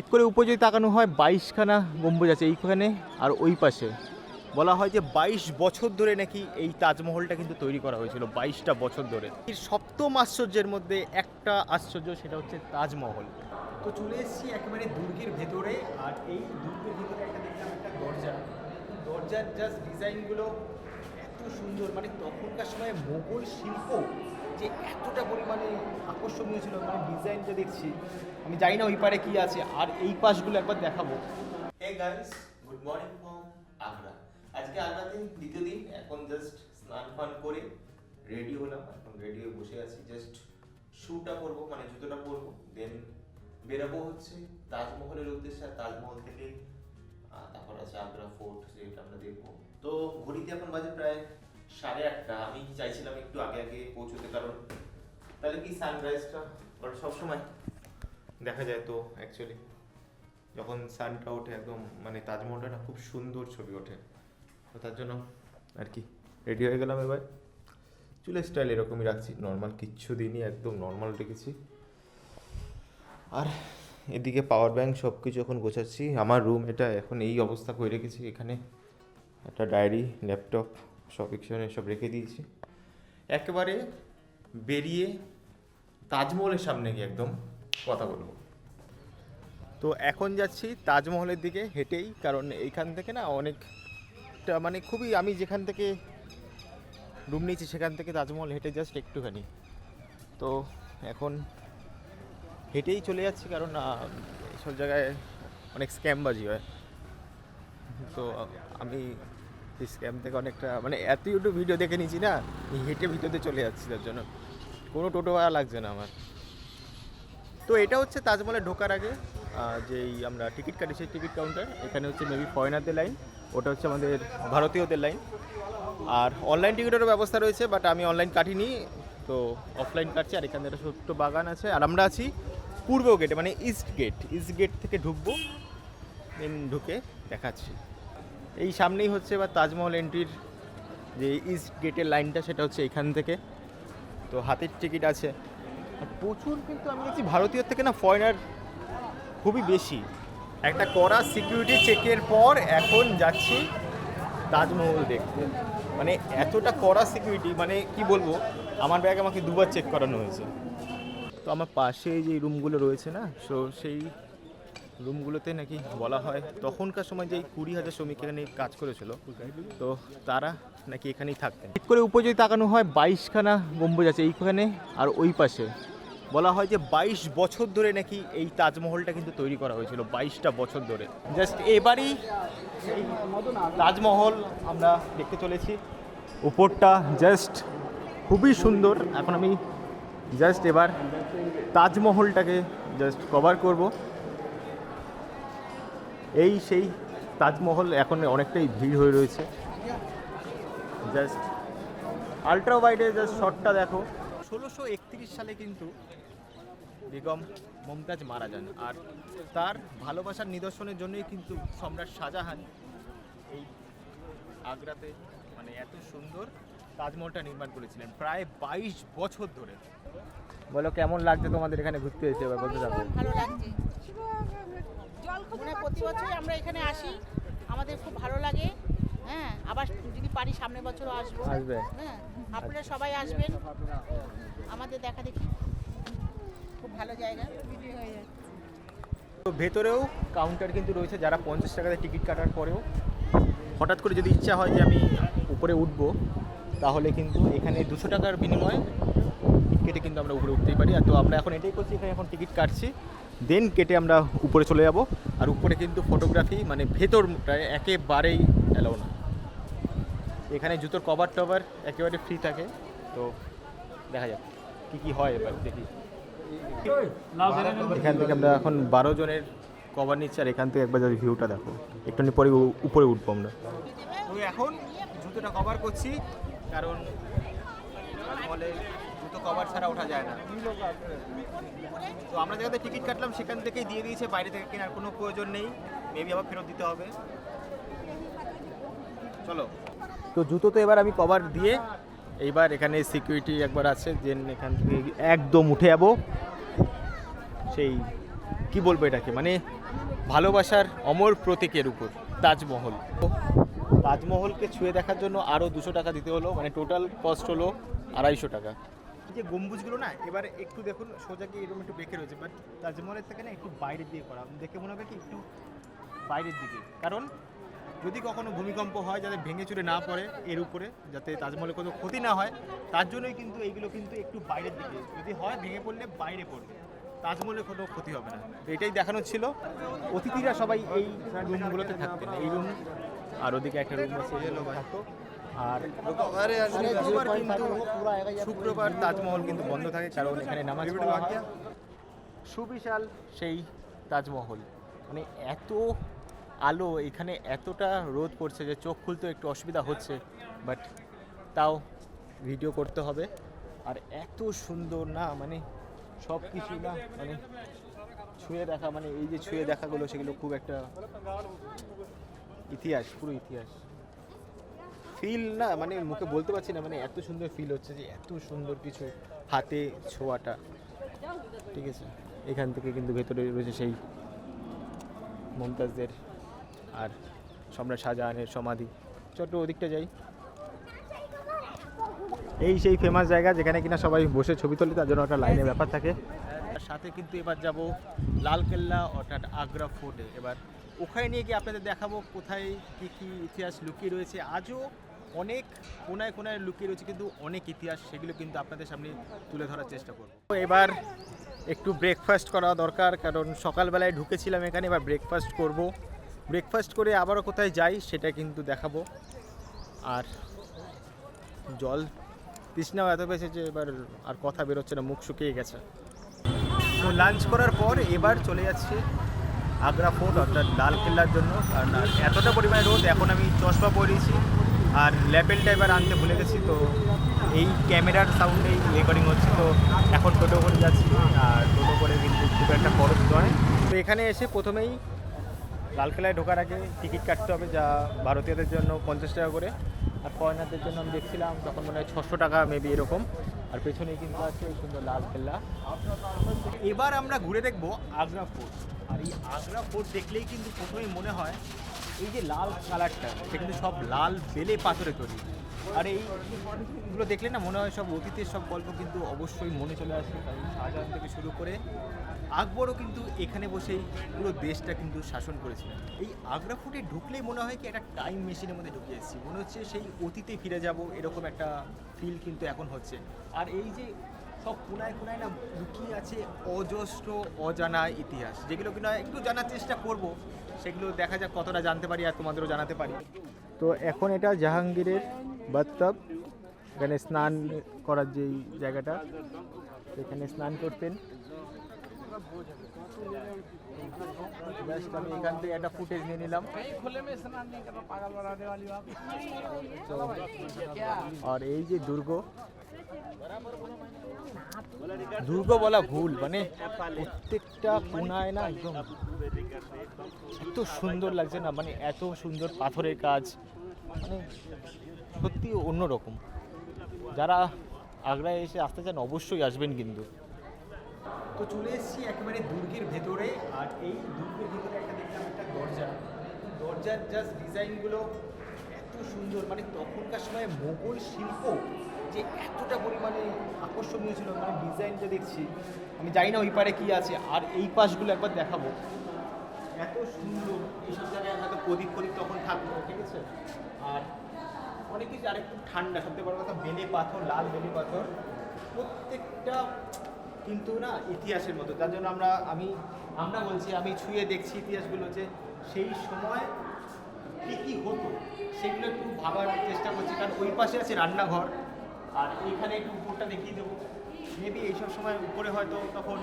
ঠিক করে উপরে যদি তাকানো হয় বাইশখানা গম্বুজ আছে এইখানে আর ওই পাশে। বলা হয় যে বাইশ বছর ধরে নাকি এই তাজমহলটা কিন্তু তৈরি করা হয়েছিল, বাইশটা বছর ধরে। সপ্তম আশ্চর্যের মধ্যে একটা আশ্চর্য, সেটা হচ্ছে তাজমহল। তো চলে এসেছি একেবারে দুর্গের ভেতরে, আর এই দুর্গের ভেতরে একটা দেখলাম একটা দরজা। দরজার জাস্ট ডিজাইনগুলো এত সুন্দর মানে তখনকার সময় মোগল শিল্প যে এতটা পরিমাণে আকর্ষণীয় ছিল মানে ডিজাইনটা দেখছি। আমি জানি না ওই পারে কি আছে, আর এই পাশগুলো একবার দেখাবো। Hey guys good morning from Agra আজকে আগ্রাতে দ্বিতীয় দিন, এখন জাস্ট স্নান ফান করে রেডি হলাম, এখন রেডি হয়ে বসে আছি। জাস্ট শুটা করব মানে জুতোটা পরবো দেন বেরাবো হচ্ছে তাজমহলের উদ্দেশ্যে। তাজমহল থেকে তারপর আছে আগ্রা ফোর্ট, যেটা আমরা দেখব। তো ঘড়িতে এখন বাজে প্রায় সাড়ে আটটা। আমি চাইছিলাম একটু আগে আগে পৌঁছতে, কারণ তাহলে কি সানরাইজটা ওটা সবসময় দেখা যায় তো অ্যাকচুয়ালি যখন সানটা ওঠে একদম মানে তাজমহলটা না খুব সুন্দর ছবি ওঠে। তো তার জন্য আর কি রেডি হয়ে গেলাম এবার। চুলের স্টাইল এরকমই রাখছি। নর্মাল কিচ্ছু দিনই একদম নর্মাল রেখেছি। আর এদিকে পাওয়ার ব্যাংক সব কিছু এখন গোছাচ্ছি। আমার রুম এটা এখন এই অবস্থা করে রেখেছি। এখানে একটা ডায়েরি ল্যাপটপ সব এখানে সব রেখে দিয়েছি। একেবারে বেরিয়ে তাজমহলের সামনে গিয়ে একদম কথা বলব। তো এখন যাচ্ছি তাজমহলের দিকে হেঁটেই, কারণ এইখান থেকে না অনেকটা মানে খুবই আমি যেখান থেকে রুম নিয়েছি সেখান থেকে তাজমহল হেঁটে জাস্ট একটুখানি। তো এখন হেঁটেই চলে যাচ্ছি, কারণ এইসব জায়গায় অনেক স্ক্যামবাজি হয়। তো আমি স্ক্যাম থেকে অনেকটা মানে এত ইউটিউব ভিডিও দেখে নিয়েছি না হেঁটে ভিডিওতে চলে যাচ্ছি তার জন্য। কোনো টোটো ভাড়া লাগছে না আমার। তো এটা হচ্ছে তাজমহলে ঢোকার আগে যেই আমরা টিকিট কাটি, সেই টিকিট কাউন্টার। এখানে হচ্ছে মেবি ফরেনারদের লাইন ওটা হচ্ছে আমাদের ভারতীয়দের লাইন আর অনলাইন টিকিটেরও ব্যবস্থা রয়েছে বাট আমি অনলাইন কাটিনি, তো অফলাইন কাটছি। আর এখানে একটা ছোট্ট বাগান আছে। আর আমরা আছি পূর্ব গেটে মানে ইস্ট গেট ইস্ট গেট থেকে ঢুকবো দেন ঢুকে দেখাচ্ছি। এই সামনেই হচ্ছে এবার তাজমহল এন্ট্রির যে ইস্ট গেটের লাইনটা সেটা হচ্ছে এখান থেকে। তো হাতের টিকিট আছে। প্রচুর কিন্তু আমি দেখছি ভারতীয় থেকে না ফরেনার খুবই বেশি। একটা কড়া সিকিউরিটি চেকের পর এখন যাচ্ছি তাজমহল দেখতে। মানে এতটা কড়া সিকিউরিটি মানে কি বলব, আমার ব্যাগ আমাকে দুবার চেক করানো হয়েছে। তো আমার পাশে যে রুমগুলো রয়েছে না সো সেই রুমগুলোতে নাকি বলা হয়, তখনকার সময় যে কুড়ি হাজার শ্রমিক এখানে কাজ করেছিল, তো তারা নাকি এখানেই থাকতেন। ঠিক করে উপরে যদি তাকানো হয় বাইশখানা গম্বুজ আছে এইখানে আর ওই পাশে। বলা হয় যে বাইশ বছর ধরে নাকি এই তাজমহলটা কিন্তু তৈরি করা হয়েছিল, বাইশটা বছর ধরে। জাস্ট এবারই তাজমহল আমরা দেখতে চলেছি। উপরটা জাস্ট খুবই সুন্দর। এখন আমি জাস্ট এবার তাজমহলটাকে জাস্ট কভার করব। এই সেই তাজমহল এখন অনেকটাই ভিড় হয়ে রয়েছে। জাস্ট আলট্রা ওয়াইডে জাস্ট শটটা দেখো। ষোলোশো একত্রিশ সালে কিন্তু বেগম মমতাজ মারা যান আর তার ভালোবাসার নিদর্শনের জন্যই কিন্তু সম্রাট শাহজাহান এই আগ্রাতে মানে এত সুন্দর তাজমহলটা নির্মাণ করেছিলেন প্রায় বাইশ বছর ধরে। বলো কেমন লাগছে তোমাদের এখানে ঘুরতে এসে এবার বলতে থাকো ভালো লাগছে। মানে প্রতি বছরই আমরা এখানে আসি। আমাদের খুব ভালো লাগে। হ্যাঁ আবার যদি পারি সামনের বছরও আসব। আসবে। হ্যাঁ আপনারা সবাই আসবেন। আমাদের দেখা দেখি। খুব ভালো জায়গা। তো ভেতরেও কাউন্টার কিন্তু রয়েছে যারা পঞ্চাশ টাকাতে টিকিট কাটার পরেও। হঠাৎ করে যদি ইচ্ছা হয় যে আমি উপরে উঠব তাহলে কিন্তু এখানে দুশো টাকার বিনিময়ে কেটে কিন্তু আমরা উপরে উঠতেই পারি। আর তো আমরা এখন এটাই করছি এখানে এখন টিকিট কাটছি। দেন কেটে আমরা উপরে চলে যাব। আর উপরে কিন্তু ফটোগ্রাফি মানে ভেতরটায় একেবারেই অ্যালাউ না। এখানে জুতোর কভার টভার একেবারে ফ্রি থাকে। তো দেখা যাক কী কী হয় এবার, দেখি। এখান থেকে আমরা এখন বারো জনের কভার নিচ্ছি, আর এখান থেকে একবার যদি ভিউটা দেখো। একটুখানি পরে উপরে উঠবো আমরা। এখন জুতোটা কভার করছি, কারণ তাজমহলে জুতো কভার ছাড়া ওঠা যায় না। তো আমরা যেখানে টিকিট কাটলাম, সেখান থেকেই দিয়ে দিয়েছে। বাইরে থেকে কেনার কোনো প্রয়োজন নেই। মেবি আবার ফেরত দিতে হবে। চলো। তো জুতো তো এবার আমি কভার দিয়ে এইবার এখানে সিকিউরিটি একবার আছে দেন এখান থেকে একদম উঠে যাব। সেই, কি বলব এটাকে? মানে ভালোবাসার অমর প্রতীকের উপর, তাজমহল। তাজমহলকে ছুঁয়ে দেখার জন্য আরও দুশো টাকা দিতে হলো। মানে টোটাল কস্ট হলো আড়াইশো টাকা। যে গম্বুজগুলো না এবারে একটু দেখুন সোজা গিয়ে এরকম একটু বেঁকে রয়েছে বাট তাজমহলের থেকে না একটু বাইরের দিকে করা। দেখে মনে হবে কি একটু বাইরের দিকে। কারণ যদি কখনো ভূমিকম্প হয় যাতে ভেঙে চুরে না পড়ে এর উপরে যাতে তাজমহলে কোনো ক্ষতি না হয় তার জন্যই কিন্তু এইগুলো কিন্তু একটু বাইরের দিকে। যদি হয় ভেঙে পড়লে বাইরে পড়বে। তাজমহলের কোনো ক্ষতি হবে না। তো এটাই দেখানো ছিল। অতিথিরা সবাই এই রুমগুলোতে থাকতেন এই রুম আর ওদিকে একটা রুম আছে। থাকতো। আর শুক্রবার তাজমহল কিন্তু বন্ধ থাকে, কারণ এখানে নামাজ। সুবিশাল সেই তাজমহল। মানে এত আলো, এখানে এতটা রোদ পড়ছে যে চোখ খুলতে একটু অসুবিধা হচ্ছে বাট তাও ভিডিও করতে হবে। আর এত সুন্দর না মানে সব কিছু না মানে ছুঁয়ে দেখা মানে এই যে ছুঁয়ে দেখাগুলো, সেগুলো খুব একটা ইতিহাস, পুরো ইতিহাস। ফিল না মানে মুখে বলতে পারছি না মানে এত সুন্দর ফিল হচ্ছে যে এত সুন্দর কিছু হাতে ছোঁয়াটা। ঠিক আছে? এখান থেকে কিন্তু ভেতরে রয়েছে সেই মমতাজদের আর সম্রাট শাহজাহানের সমাধি। ছোট্ট ওদিকটা যাই। এই সেই ফেমাস জায়গা যেখানে কিনা সবাই বসে ছবি তোলে, তার জন্য একটা লাইনের ব্যাপার থাকে। সাথে কিন্তু এবার যাব লালকেল্লা, অর্থাৎ আগ্রা ফোর্টে। এবার ওখানে নিয়ে গিয়ে আপনাদের দেখাবো কোথায় কী কী ইতিহাস লুকিয়ে রয়েছে। আজও অনেক কোনায় কোনায় লুকিয়ে রয়েছে, কিন্তু অনেক ইতিহাস সেগুলো কিন্তু আপনাদের সামনে তুলে ধরার চেষ্টা করব। এবার একটু ব্রেকফাস্ট করা দরকার, কারণ সকালবেলায় ঢুকেছিলাম এখানে, এবার ব্রেকফাস্ট করব। ব্রেকফাস্ট করে আবারও কোথায় যাই সেটা কিন্তু দেখাবো। আর জল, তৃষ্ণাও এত বেশি যে এবার আর কথা বেরোচ্ছে না, মুখ শুকিয়ে গেছে। তো লাঞ্চ করার পর এবার চলে যাচ্ছে আগ্রা ফোর্ট, অর্থাৎ লাল কেল্লার জন্য। কারণ এতটা পরিমাণে রোদ, এখন আমি চশমা পরিয়েছি। আর ল্যাপেলটা এবার আনতে ভুলে গেছি, তো এই ক্যামেরার সাউন্ডেই রেকর্ডিং হচ্ছে, তো এখন টোটো করে যাচ্ছি। আর টোটো করে কিন্তু খুব একটা খরচ নয়। তো এখানে এসে প্রথমেই লালকেলায় ঢোকার আগে টিকিট কাটতে হবে যা ভারতীয়দের জন্য পঞ্চাশ টাকা করে, আর ফরেনারদের জন্য আমি দেখছিলাম, তখন মনে হয় ছশো টাকা মেবি এরকম। আর পেছনেই কিন্তু আছে এই সুন্দর লাল কেল্লা এবার আমরা ঘুরে দেখব আগ্রা ফোর্ট। আর এই আগ্রা ফোর্ট দেখলেই কিন্তু প্রথমেই মনে হয় এই যে লাল কালারটা সেটা কিন্তু সব লাল বেলে পাথরে তৈরি। আর এইগুলো দেখলে না মনে হয় সব অতীতের সব গল্প কিন্তু অবশ্যই মনে চলে আসে কারণ শাহজাহান থেকে শুরু করে আকবরও কিন্তু এখানে বসেই পুরো দেশটা কিন্তু শাসন করেছিলেন। এই আগ্রা ফোর্টে ঢুকলেই মনে হয় কি একটা টাইম মেশিনের মধ্যে ঢুকে এসেছি। মনে হচ্ছে সেই অতীতে ফিরে যাব, এরকম একটা ফিল কিন্তু এখন হচ্ছে। আর এই যে সব কোনায় কোনায় না লুকিয়ে আছে অজস্র, অজানা ইতিহাস, যেগুলো কিনা একটু জানার চেষ্টা করব। সেগুলো দেখা যাক কতটা জানতে পারি আর তোমাদেরও জানাতে পারি। তো এখন এটা জাহাঙ্গীরের বাথটাব এখানে স্নান করার যেই জায়গাটা এখানে স্নান করতেন। আমি এখান থেকে একটা ফুটেজ নিয়ে নিলাম। আর এই যে দুর্গ। দুর্গ বলা ভুল মানে প্রত্যেকটা কোনায় না একদম এত সুন্দর লাগছে না? মানে এত সুন্দর পাথরের কাজ। মানে সত্যি অন্যরকম। যারা আগ্রায় এসে আসতে চান, অবশ্যই আসবেন কিন্তু। তো চলে এসেছি একেবারে দুর্গের ভেতরে। আর এই দুর্গের ভেতরে একটা দেখলাম একটা দরজা। দরজার জাস্ট ডিজাইনগুলো এত সুন্দর। মানে তখনকার সময় মোগল শিল্প যে এতটা পরিমাণে আকর্ষণীয় ছিল মানে ডিজাইনটা দেখছি। আমি জানি না ওই পারে কী আছে। আর এই পাশগুলো একবার দেখাবো। এত সুন্দর এইসব জায়গায় হয়তো প্রদীপ প্রদীপ তখন থাকব ঠিক আছে? আর অনেক কিছু, আর একটু ঠান্ডা, সবথেকে বড় কথা, বেলে পাথর, লাল বেলে পাথর, প্রত্যেকটা কিন্তু না ইতিহাসের মতো। তার জন্য আমরা, আমি, আমরা বলছি, আমি ছুঁয়ে দেখছি ইতিহাসগুলো যে সেই সময় কী কী হতো, সেগুলো একটু ভাবার চেষ্টা করছি, কারণ ওই পাশে আছে রান্নাঘর, আর এইখানে একটু উপরটা দেখিয়ে দেবো। মেবি এইসব সময় উপরে হয়তো তখন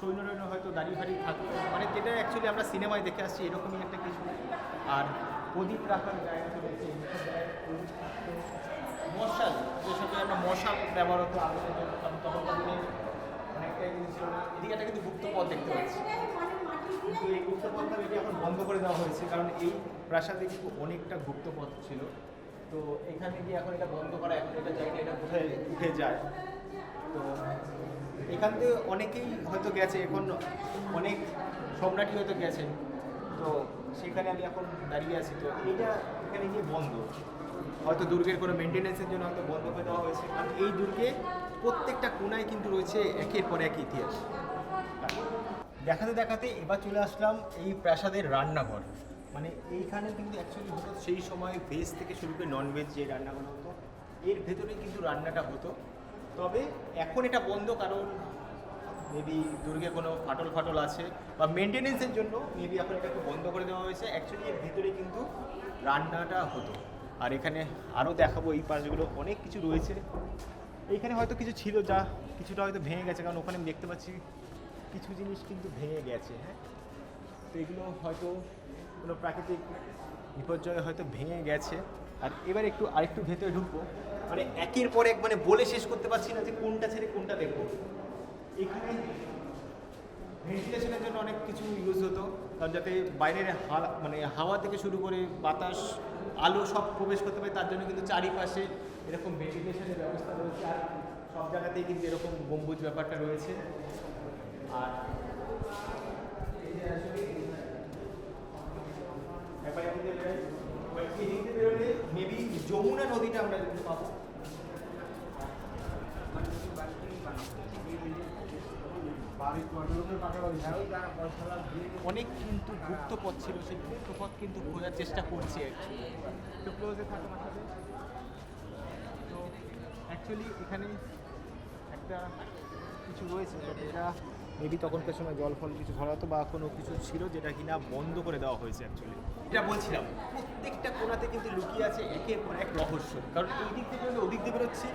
সৈন্য টৈন্য হয়তো দাঁড়িয়ে ফাড়িয়ে থাকতো মানে যেটা অ্যাকচুয়ালি আমরা সিনেমায় দেখে আসছি, এরকমই একটা কিছু। আর প্রদীপ রাখার জায়গা রয়েছে মশাল যেসব আমরা মশাল ব্যবহার হতো আগুনের জন্য তখনকার দিনে অনেকটাই জিনিস এদিকে একটা কিন্তু গুপ্ত পথ দেখতে পাচ্ছি। কিন্তু এই গুপ্ত পথটা এটি এখন বন্ধ করে দেওয়া হয়েছে, কারণ এই প্রাসাদে কিন্তু অনেকটা গুপ্ত পথ ছিল। তো এখানে গিয়ে এখন এটা বন্ধ করা, এখন এটা জায়গা এটা কোথায় উঠে যায়। তো এখান থেকে অনেকেই হয়তো গেছে, এখন অনেক সম্রাটই হয়তো গেছেন তো সেখানে আমি এখন দাঁড়িয়ে আছি। তো এটা এখানে গিয়ে বন্ধ। হয়তো দুর্গের কোনো মেনটেন্যান্সের জন্য হয়তো বন্ধ করে দেওয়া হয়েছে। কারণ এই দুর্গে প্রত্যেকটা কোনায় কিন্তু রয়েছে একের পর এক ইতিহাস। দেখাতে দেখাতে এবার চলে আসলাম এই প্রাসাদের রান্নাঘর। মানে এইখানে কিন্তু অ্যাকচুয়ালি হতো সেই সময় ভেজ থেকে শুরু করে নন ভেজ যে রান্নাগুলো হতো, এর ভেতরে কিন্তু রান্নাটা হতো। তবে এখন এটা বন্ধ কারণ মেবি দুর্গে কোনো ফাটল ফাটল আছে বা মেনটেনেন্সের জন্য মেবি এখন এটা একটু বন্ধ করে দেওয়া হয়েছে। অ্যাকচুয়ালি এর ভিতরে কিন্তু রান্নাটা হতো। আর এখানে আরও দেখাবো এই পাশগুলো অনেক কিছু রয়েছে। এইখানে হয়তো কিছু ছিল যা কিছুটা হয়তো ভেঙে গেছে, কারণ ওখানে দেখতে পাচ্ছি কিছু জিনিস কিন্তু ভেঙে গেছে হ্যাঁ? তো এগুলো হয়তো কোনো প্রাকৃতিক বিপর্যয়ে হয়তো ভেঙে গেছে। আর এবার একটু, আরেকটু ভেতরে ঢুকবো। মানে একের পর এক মানে বলে শেষ করতে পারছি না যে কোনটা ছেড়ে কোনটা দেখব। এখানে ভেন্টিলেশনের জন্য অনেক কিছু ইউজ হতো, কারণ যাতে বাইরের মানে হাওয়া থেকে শুরু করে বাতাস, আলো সব প্রবেশ করতে পারে, তার জন্য কিন্তু চারিপাশে এরকম ভেন্টিলেশনের ব্যবস্থা রয়েছে, আর সব জায়গাতেই কিন্তু এরকম গম্বুজ ব্যাপারটা রয়েছে। আর একবার মেবি যমুনা নদীটা আমরা দেখতে পাবো। অনেক কিন্তু গুপ্ত পথ ছিল, সেই গুপ্ত পথ কিন্তু খোঁজার চেষ্টা করছি একটু ক্লোজে থাকে মাথাতে তো অ্যাকচুয়ালি এখানে একটা কিছু রয়েছে, যেটা মেবি তখনকার সময় জল ফল কিছু ধরাতো বা কোনো কিছু ছিল যেটা কিনা বন্ধ করে দেওয়া হয়েছে অ্যাকচুয়ালি এটা বলছিলাম, প্রত্যেকটা কোণাতে কিন্তু লুকিয়ে আছে একের পর এক রহস্য। কারণ এই দিক থেকে বেরোলে ওদিক দিয়ে বেরোচ্ছে,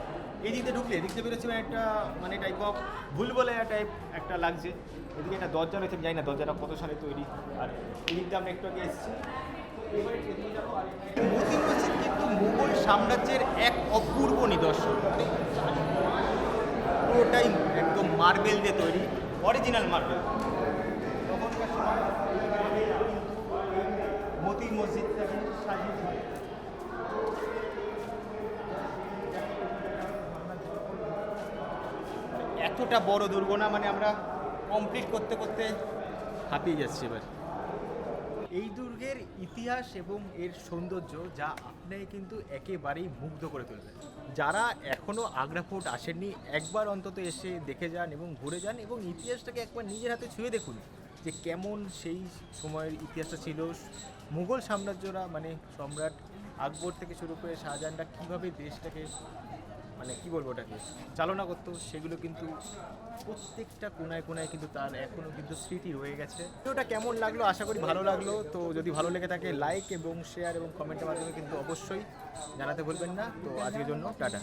এই দিক দিয়ে ঢুকলে এদিক দিয়ে বেরোচ্ছে মানে একটা মানে টাইপ অফ ভুল বলে টাইপ একটা লাগছে। এদিকে একটা দরজা রয়েছে, আমি জানি না দরজাটা কত সালে তৈরি। আর এদিক দিয়ে আমরা একটু আগে এসেছি। এবারে এদিকে যাব, আর মোতি মসজিদ কিন্তু মুঘল সাম্রাজ্যের এক অপূর্ব নিদর্শন। মানে পুরোটাই একদম মার্বেল দিয়ে তৈরি। অরিজিনাল মার্বেল মতি এতটা বড় দুর্গ না মানে আমরা কমপ্লিট করতে করতে হাঁপিয়ে যাচ্ছি এবার। এই দুর্গের ইতিহাস এবং এর সৌন্দর্য যা আপনাকে কিন্তু একেবারেই মুগ্ধ করে তুলবে। যারা এখনও আগ্রা ফোর্ট আসেননি, একবার অন্তত এসে দেখে যান এবং ঘুরে যান এবং ইতিহাসটাকে একবার নিজের হাতে ছুঁয়ে দেখুন যে কেমন সেই সময়ের ইতিহাসটা ছিল। মুঘল সাম্রাজ্যরা মানে সম্রাট আকবর থেকে শুরু করে শাহজাহানরা কীভাবে দেশটাকে মানে কি বলব ওটাকে? চালনা করতো, সেগুলো কিন্তু প্রত্যেকটা কোনায় কোনায় কিন্তু তার এখনও কিন্তু স্মৃতি রয়ে গেছে। ওটা কেমন লাগল? আশা করি ভালো লাগল। তো যদি ভালো লেগে থাকে লাইক এবং শেয়ার এবং কমেন্টের মাধ্যমে কিন্তু অবশ্যই জানাতে ভুলবেন না। তো আজকের জন্য টাটা।